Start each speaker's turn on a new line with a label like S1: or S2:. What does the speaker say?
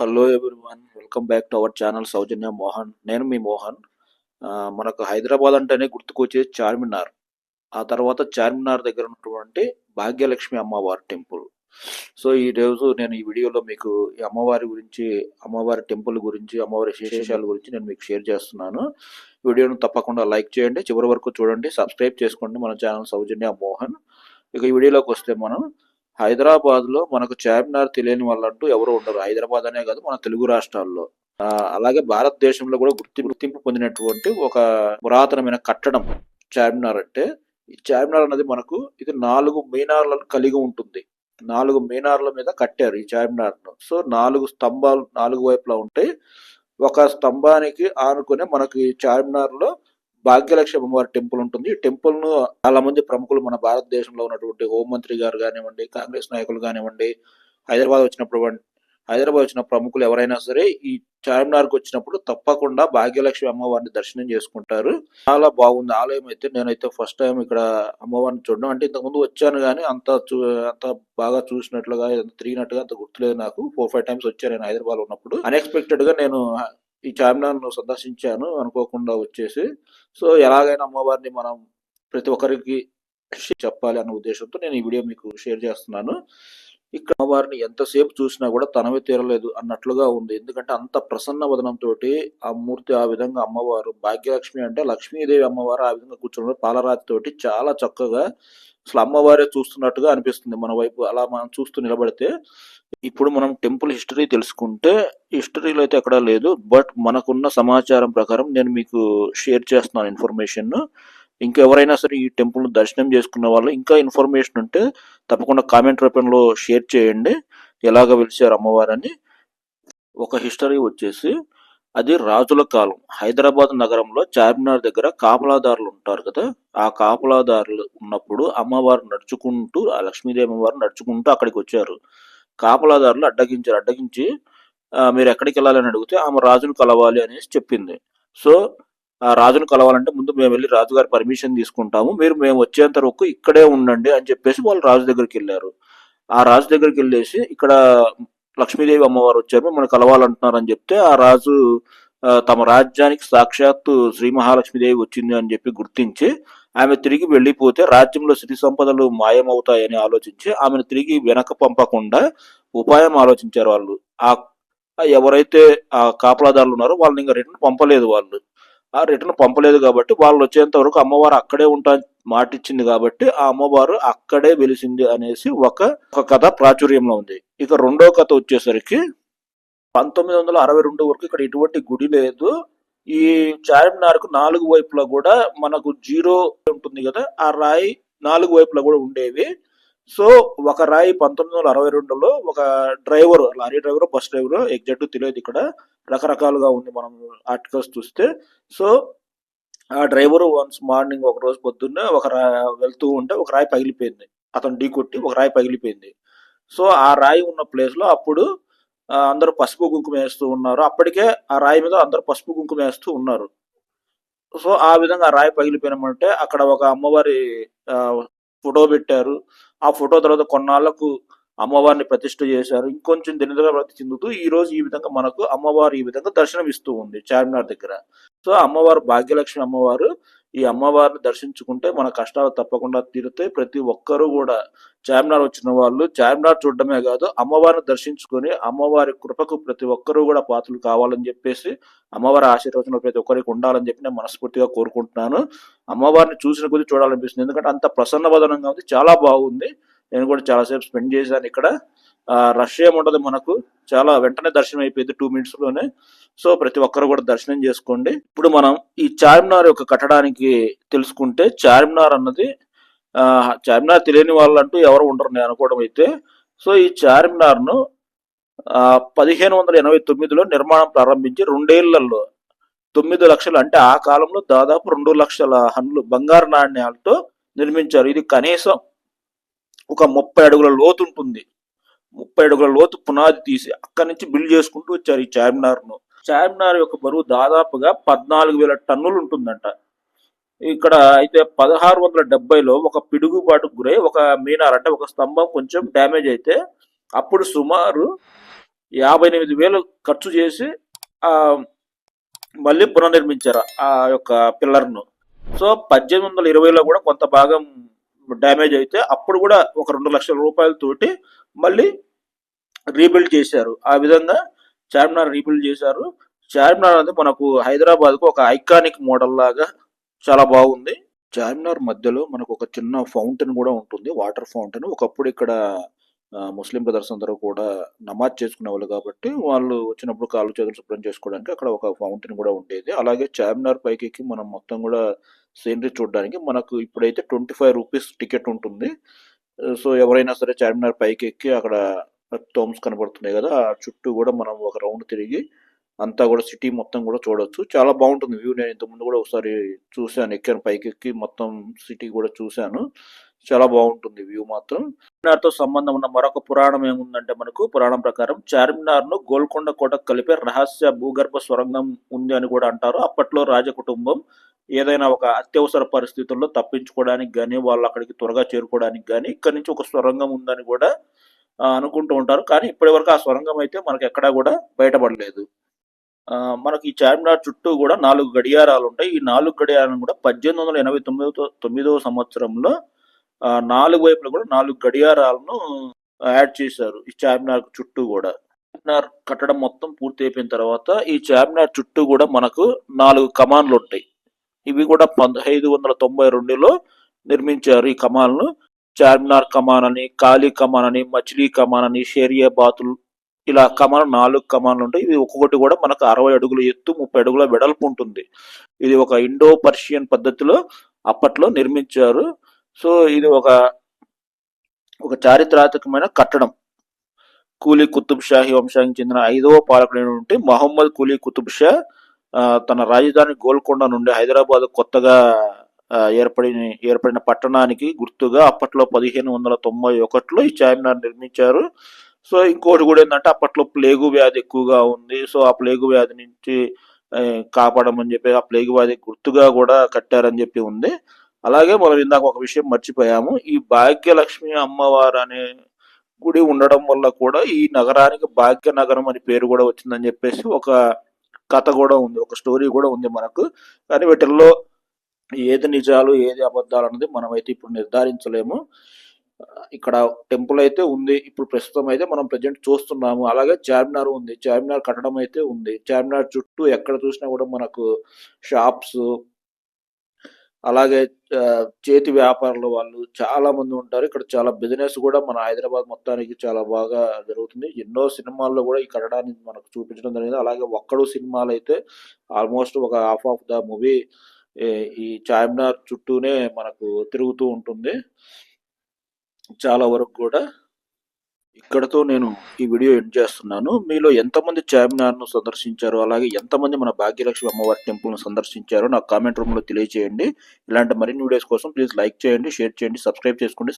S1: Hello everyone welcome back to our channel Sowjanya Mohan నేను మీ మోహన్. మనకు హైదరాబాద్ అంటేనే గుర్తుకొచ్చేది చార్మినార్. ఆ తర్వాత చార్మినార్ దగ్గర ఉన్నటువంటి భాగ్యలక్ష్మి అమ్మవారి టెంపుల్. సో ఈ రోజు నేను ఈ వీడియోలో మీకు ఈ అమ్మవారి గురించి అమ్మవారి టెంపుల్ గురించి అమ్మవారి విశేషాల గురించి నేను మీకు షేర్ చేస్తున్నాను. వీడియోను తప్పకుండా లైక్ చేయండి. చివరి వరకు చూడండి. సబ్స్క్రైబ్ చేసుకోండి మన ఛానల్ సౌజన్య మోహన్. ఇక ఈ వీడియోలోకి వస్తే మనం హైదరాబాద్లో మనకు చార్మినార్ తెలియని వాళ్ళంటూ ఎవరు ఉండరు. హైదరాబాద్ అనే కాదు మన తెలుగు రాష్ట్రాల్లో. అలాగే భారతదేశంలో కూడా గుర్తి గుర్తింపు పొందినటువంటి ఒక పురాతనమైన కట్టడం చార్మినార్ అంటే ఈ చార్మినార్ అనేది మనకు ఇది నాలుగు మీనార్లను కలిగి ఉంటుంది. నాలుగు మీనార్ల మీద కట్టారు ఈ చార్మినార్ను సో నాలుగు స్తంభాలు నాలుగు వైపులా ఉంటాయి ఒక స్తంభానికి ఆనుకునే మనకి ఈ చార్మినార్లో భాగ్యలక్ష్మి అమ్మవారి టెంపుల్ ఉంటుంది. టెంపుల్ను చాలా మంది ప్రముఖులు మన భారతదేశంలో ఉన్నటువంటి హోంమంత్రి గారు కానివ్వండి కాంగ్రెస్ నాయకులు కానివ్వండి హైదరాబాద్ వచ్చినప్పుడు హైదరాబాద్ వచ్చిన ప్రముఖులు ఎవరైనా సరే ఈ చార్మినార్కు వచ్చినప్పుడు తప్పకుండా భాగ్యలక్ష్మి అమ్మవారిని దర్శనం చేసుకుంటారు. చాలా బాగుంది. ఆలయం అయితే నేనైతే ఫస్ట్ టైం ఇక్కడ అమ్మవారిని చూడడం. అంటే ఇంతకు ముందు వచ్చాను కానీ అంత చూ- అంత బాగా చూసినట్లుగా తిరిగినట్టుగా అంత గుర్తులేదు నాకు. ఫోర్ ఫైవ్ టైమ్స్ వచ్చాను నేను హైదరాబాద్ ఉన్నప్పుడు. అన్ఎక్స్పెక్టెడ్గా నేను ఈ చార్మినార్ను సందర్శించాను అనుకోకుండా వచ్చేసి. సో ఎలాగైనా అమ్మవారిని మనం ప్రతి ఒక్కరికి చెప్పాలి అన్న ఉద్దేశంతో నేను ఈ వీడియో మీకు షేర్ చేస్తున్నాను. ఇక్కడ అమ్మవారిని ఎంతసేపు చూసినా కూడా తనవి తీరలేదు అన్నట్లుగా ఉంది. ఎందుకంటే అంత ప్రసన్న వదనంతో ఆ మూర్తి ఆ విధంగా అమ్మవారు భాగ్యలక్ష్మి అంటే లక్ష్మీదేవి అమ్మవారు ఆ విధంగా కూర్చున్న పాలరాతి తోటి చాలా చక్కగా అసలు అమ్మవారే చూస్తున్నట్టుగా అనిపిస్తుంది మన వైపు. అలా మనం చూస్తూ నిలబడితే ఇప్పుడు మనం టెంపుల్ హిస్టరీ తెలుసుకుంటే హిస్టరీలో అయితే ఎక్కడా లేదు. బట్ మనకున్న సమాచారం ప్రకారం నేను మీకు షేర్ చేస్తున్నాను ఇన్ఫర్మేషన్. ఇంకా ఎవరైనా సరే ఈ టెంపుల్ దర్శనం చేసుకున్న వాళ్ళు ఇంకా ఇన్ఫర్మేషన్ ఉంటే తప్పకుండా కామెంట్ రూపంలో షేర్ చేయండి. ఎలాగ వెలిసారు అమ్మవారని. ఒక హిస్టరీ వచ్చేసి అది రాజుల కాలం. హైదరాబాద్ నగరంలో చార్మినార్ దగ్గర కాపలాదారులు ఉంటారు కదా ఆ కాపలాదారులు ఉన్నప్పుడు అమ్మవారు నడుచుకుంటూ ఆ లక్ష్మీదేవి అమ్మవారు నడుచుకుంటూ అక్కడికి వచ్చారు. కాపలాదారులు అడ్డగించారు. అడ్డగించి మీరు ఎక్కడికి వెళ్ళాలని అడిగితే ఆమె రాజును కలవాలి అనేసి చెప్పింది. సో రాజును కలవాలంటే ముందు మేము వెళ్ళి రాజుగారి పర్మిషన్ తీసుకుంటాము. మీరు మేము వచ్చేంత వరకు ఇక్కడే ఉండండి అని చెప్పేసి వాళ్ళు రాజు దగ్గరికి వెళ్ళారు. ఆ రాజు దగ్గరికి వెళ్ళేసి ఇక్కడ లక్ష్మీదేవి అమ్మవారు వచ్చారు. మిమ్మల్ని కలవాలంటున్నారు అని చెప్తే ఆ రాజు తమ రాజ్యానికి సాక్షాత్తు శ్రీ మహాలక్ష్మీదేవి వచ్చింది అని చెప్పి గుర్తించి ఆమె తిరిగి వెళ్ళిపోతే రాజ్యంలో సిరి సంపదలు మాయమవుతాయని ఆలోచించి ఆమెను తిరిగి వెనక పంపకుండా ఉపాయం ఆలోచించారు వాళ్ళు. ఆ ఎవరైతే ఆ కాపలాదారులు ఉన్నారో వాళ్ళని ఇంకా రిటర్న్ పంపలేదు వాళ్ళు. ఆ రిటర్న్ పంపలేదు కాబట్టి వాళ్ళు వచ్చేంత వరకు అమ్మవారు అక్కడే ఉంటా మాటిచ్చింది కాబట్టి ఆ అమ్మవారు అక్కడే వెలిసింది అనేసి ఒక ఒక కథ ప్రాచుర్యంలో ఉంది. ఇక రెండో కథ వచ్చేసరికి పంతొమ్మిది వందల అరవై రెండు వరకు ఇక్కడ ఎటువంటి గుడి లేదు. ఈ చార్మినార్కు నాలుగు వైపులా కూడా మనకు జీరో ఉంటుంది కదా ఆ రాయి నాలుగు వైపులా కూడా ఉండేవి. సో ఒక రాయి పంతొమ్మిది వందల అరవై రెండులో ఒక driver lorry driver bus driver exact తెలియదు ఇక్కడ. రకరకాలుగా ఉంది మనం ఆర్టికల్స్ చూస్తే. సో ఆ డ్రైవరు వన్స్ మార్నింగ్ ఒక రోజు పొద్దున్నే ఒక రా వెళ్తూ ఉంటే ఒక రాయి పగిలిపోయింది. అతను ఢీ కొట్టి ఒక రాయి పగిలిపోయింది. సో ఆ రాయి ఉన్న ప్లేస్లో అప్పుడు అందరూ పసుపు కుంకుమ వేస్తూ ఉన్నారు. అప్పటికే ఆ రాయి మీద అందరూ పసుపు కుంకుమ వేస్తూ ఉన్నారు. సో ఆ విధంగా ఆ రాయి పగిలిపోయినామంటే అక్కడ ఒక అమ్మవారి ఫోటో పెట్టారు. ఆ ఫోటో తర్వాత కొన్నాళ్ళకు అమ్మవారిని ప్రతిష్ఠ చేశారు. ఇంకొంచెం దినదిన ప్రతి చెందుతూ ఈ రోజు ఈ విధంగా మనకు అమ్మవారు ఈ విధంగా దర్శనం ఇస్తూ ఉంది చార్మినార్ దగ్గర. సో అమ్మవారు భాగ్యలక్ష్మి అమ్మవారు ఈ అమ్మవారిని దర్శించుకుంటే మన కష్టాలు తప్పకుండా తీరుతాయి. ప్రతి ఒక్కరూ కూడా చార్మినార్ వచ్చిన వాళ్ళు చార్మినార్ చూడడమే కాదు అమ్మవారిని దర్శించుకొని అమ్మవారి కృపకు ప్రతి ఒక్కరూ కూడా పాత్రలు కావాలని చెప్పేసి అమ్మవారి ఆశీర్వచనం ప్రతి ఒక్కరికి ఉండాలని చెప్పి నేను మనస్ఫూర్తిగా కోరుకుంటున్నాను. అమ్మవారిని చూసిన కొద్ది చూడాలనిపిస్తుంది. ఎందుకంటే అంత ప్రసన్నవదనంగా ఉంది. చాలా బాగుంది. నేను కూడా చాలాసేపు స్పెండ్ చేశాను ఇక్కడ. ఆ, రష్ ఏముండదు మనకు? చాలా వెంటనే దర్శనం అయిపోయింది టూ మినిట్స్లోనే. సో ప్రతి ఒక్కరు కూడా దర్శనం చేసుకోండి. ఇప్పుడు మనం ఈ చార్మినార్ యొక్క కట్టడానికి తెలుసుకుంటే చార్మినార్ అన్నది ఆ, చార్మినార్ తెలియని వాళ్ళంటూ ఎవరు ఉండరు నేను అనుకోవడం అయితే. సో ఈ చార్మినార్ను పదిహేను వందల ఎనభై తొమ్మిదిలో నిర్మాణం ప్రారంభించి రెండేళ్ళలో తొమ్మిది లక్షలు అంటే ఆ కాలంలో దాదాపు రెండు లక్షల హన్లు బంగారు నాణ్యాలతో నిర్మించారు. ఇది కనీసం ఒక ముప్పై అడుగుల లోతు ఉంటుంది. ముప్పై అడుగుల లోతు పునాది తీసి అక్కడి నుంచి బిల్డ్ చేసుకుంటూ వచ్చారు ఈ చార్మినార్ను చార్మినార్ యొక్క బరువు దాదాపుగా పద్నాలుగు వేల టన్నులు ఉంటుందంట. ఇక్కడ అయితే పదహారు వందల డెబ్బైలో ఒక పిడుగుబాటు గురై ఒక మీనార్ అంటే ఒక స్తంభం కొంచెం డ్యామేజ్ అయితే అప్పుడు సుమారు యాభై ఎనిమిది వేలు ఖర్చు చేసి ఆ మళ్ళీ పునర్నిర్మించారు ఆ యొక్క పిల్లర్ను. సో పద్దెనిమిది వందల ఇరవైలో కూడా కొంత భాగం డ్యామేజ్ అయితే అప్పుడు కూడా ఒక రెండు లక్షల రూపాయలతోటి మళ్ళీ రీబిల్డ్ చేశారు. ఆ విధంగా చార్మినార్ రీబిల్డ్ చేశారు. చార్మినార్ అనేది మనకు హైదరాబాద్కు ఒక ఐకానిక్ మోడల్ లాగా చాలా బాగుంది. చార్మినార్ మధ్యలో మనకు ఒక చిన్న ఫౌంటైన్ కూడా ఉంటుంది. Water fountain. ఒకప్పుడు ఇక్కడ ముస్లిం బ్రదర్స్ అందరూ కూడా నమాజ్ చేసుకునే వాళ్ళు కాబట్టి వాళ్ళు వచ్చినప్పుడు కాళ్ళు చేతులు శుభ్రం చేసుకోవడానికి అక్కడ ఒక ఫౌంటైన్ కూడా ఉండేది. అలాగే చార్మినార్ పైకి ఎక్కి మనం మొత్తం కూడా సీనరీ చూడడానికి మనకు ఇప్పుడైతే ట్వంటీ ఫైవ్ రూపీస్ టికెట్ ఉంటుంది. సో ఎవరైనా సరే చార్మినార్ పైకి ఎక్కి అక్కడ టోమ్స్ కనబడుతున్నాయి కదా ఆ చుట్టూ కూడా మనం ఒక రౌండ్ తిరిగి అంతా కూడా సిటీ మొత్తం కూడా చూడొచ్చు. చాలా బాగుంటుంది వ్యూ. నేను ఇంతకుముందు కూడా ఒకసారి చూశాను. ఎక్కాను పైకి ఎక్కి మొత్తం సిటీ కూడా చూశాను. చాలా బాగుంటుంది వ్యూ మాత్రం. చార్మినార్తో సంబంధం ఉన్న మరొక పురాణం ఏముందంటే మనకు పురాణం ప్రకారం చార్మినార్ను గోల్కొండ కోట కలిపే రహస్య భూగర్భ స్వరంగం ఉంది అని కూడా అంటారు. అప్పట్లో రాజ కుటుంబం ఏదైనా ఒక అత్యవసర పరిస్థితుల్లో తప్పించుకోవడానికి కానీ వాళ్ళు అక్కడికి త్వరగా చేరుకోవడానికి కానీ ఇక్కడి నుంచి ఒక స్వరంగం ఉందని కూడా అనుకుంటూ ఉంటారు. కానీ ఇప్పటి వరకు ఆ స్వరంగం అయితే మనకి ఎక్కడా కూడా బయటపడలేదు. ఆ, మనకి ఈ చార్మినార్ చుట్టూ కూడా నాలుగు గడియారాలు ఉంటాయి. ఈ నాలుగు గడియారాలను కూడా పద్దెనిమిది వందల ఎనభై తొమ్మిదో తొమ్మిదవ సంవత్సరంలో నాలుగు వైపులా కూడా నాలుగు గడియారాలను యాడ్ చేశారు ఈ చార్మినార్ చుట్టూ కూడా. చార్మినార్ కట్టడం మొత్తం పూర్తి అయిపోయిన తర్వాత ఈ చార్మినార్ చుట్టూ కూడా మనకు నాలుగు కమాన్లు ఉంటాయి. ఇవి కూడా పంతొమ్మిది వందల తొంభై రెండులో నిర్మించారు ఈ కమాన్లు. చార్మినార్ కమాన్ అని కాళీ కమాన్ అని మచిలీ కమాన్ అని షేరియా బాతులు ఇలా కమాన్ నాలుగు కమాన్లు ఉంటాయి. ఇవి ఒక్కొక్కటి కూడా మనకు అరవై అడుగుల ఎత్తు ముప్పై అడుగుల వెడల్పు ఉంటుంది. ఇది ఒక ఇండో పర్షియన్ పద్ధతిలో అప్పట్లో నిర్మించారు. సో ఇది ఒక ఒక చారిత్రాత్మకమైన కట్టడం. కూలీ కుతుబ్ షాహీ వంశానికి చెందిన ఐదవ పాలకుడైనటువంటి మహమ్మద్ కూలీ కుతుబ్ షా తన రాజధాని గోల్కొండ నుండి హైదరాబాద్ కొత్తగా ఏర్పడిన ఏర్పడిన పట్టణానికి గుర్తుగా అప్పట్లో పదిహేను వందల తొంభై ఒకటిలో ఈ చార్మినార్ నిర్మించారు. సో ఇంకోటి కూడా ఏంటంటే అప్పట్లో ప్లేగు వ్యాధి ఎక్కువగా ఉంది. సో ఆ ప్లేగు వ్యాధి నుంచి కాపాడమని చెప్పి ఆ ప్లేగు వ్యాధి గుర్తుగా కూడా కట్టారని చెప్పి ఉంది. అలాగే మనం ఇందాక ఒక విషయం మర్చిపోయాము. ఈ భాగ్యలక్ష్మి అమ్మవారు అనే గుడి ఉండడం వల్ల కూడా ఈ నగరానికి భాగ్య నగరం అని పేరు కూడా వచ్చిందని చెప్పేసి ఒక కథ కూడా ఉంది. ఒక స్టోరీ కూడా ఉంది మనకు. కానీ వీటిల్లో ఏది నిజాలు ఏది అబద్ధాలు అన్నది మనం అయితే ఇప్పుడు నిర్ధారించలేము. ఇక్కడ టెంపుల్ అయితే ఉంది. ఇప్పుడు ప్రస్తుతం అయితే మనం ప్రజెంట్ చూస్తున్నాము. అలాగే చార్మినార్ ఉంది. చార్మినార్ కట్టడం అయితే ఉంది. చార్మినార్ చుట్టూ ఎక్కడ చూసినా కూడా మనకు షాప్స్ అలాగే చేతి వ్యాపారుల వాళ్ళు చాలా మంది ఉంటారు. ఇక్కడ చాలా బిజినెస్ కూడా మన హైదరాబాద్ మొత్తానికి చాలా బాగా జరుగుతుంది. ఎన్నో సినిమాల్లో కూడా ఈ కట్టడాన్ని మనకు చూపించడం జరిగింది. అలాగే ఒక్కడు సినిమాలు అయితే ఆల్మోస్ట్ ఒక హాఫ్ ఆఫ్ ద మూవీ ఈ చార్మినార్ చుట్టూనే మనకు తిరుగుతూ ఉంటుంది. చాలా వరకు కూడా ఇక్కడతో నేను ఈ వీడియో ఎండ్ చేస్తున్నాను. మీలో ఎంతమంది చార్మినార్ను సందర్శించారు అలాగే ఎంతమంది మన భాగ్యలక్ష్మి అమ్మవారి టెంపుల్ను సందర్శించారో నాకు కామెంట్ రూమ్లో తెలియజేయండి ఇలాంటి మరిన్ని వీడియోస్ కోసం ప్లీజ్ లైక్ చేయండి షేర్ చేయండి సబ్స్క్రైబ్ చేసుకోండి.